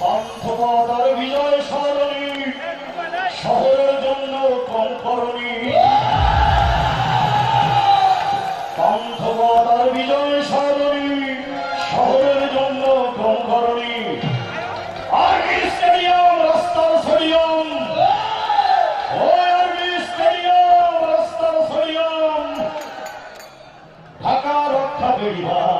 অন্ধকার বিজয় সরণী। শহরের জন্য কম করণী বিজয় সরণী। শহরের জন্য কম আর্মি স্টেডিয়াম, রাস্তার স্টেডিয়াম। আর্মি স্টেডিয়াম, রাস্তার স্টেডিয়াম। ঢাকা রক্ষা পরিবার।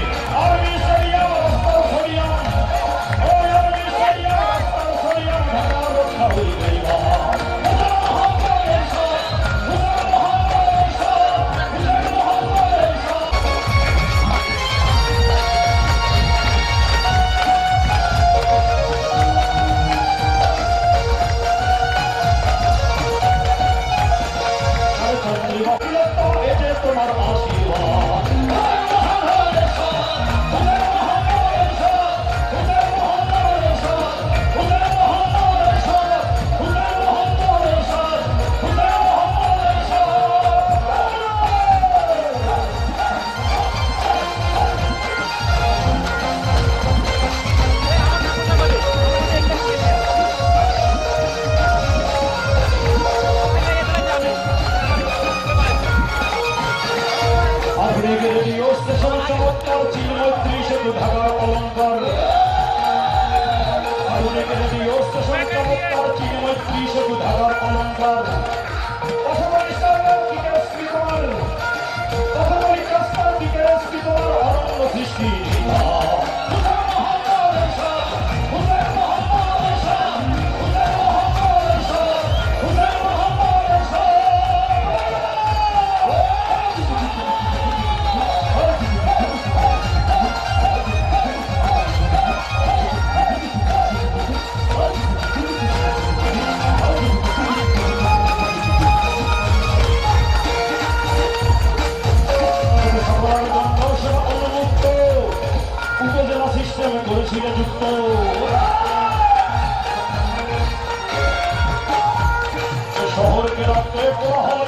চিনবত্রিশে ধারা অলঙ্কার আধুনিক নদী অস্ত্র সংখ্যা চিনবত্রিশে ধারা অলঙ্কার। ছিল যুক্ত শহরকে রক্তে প্রহল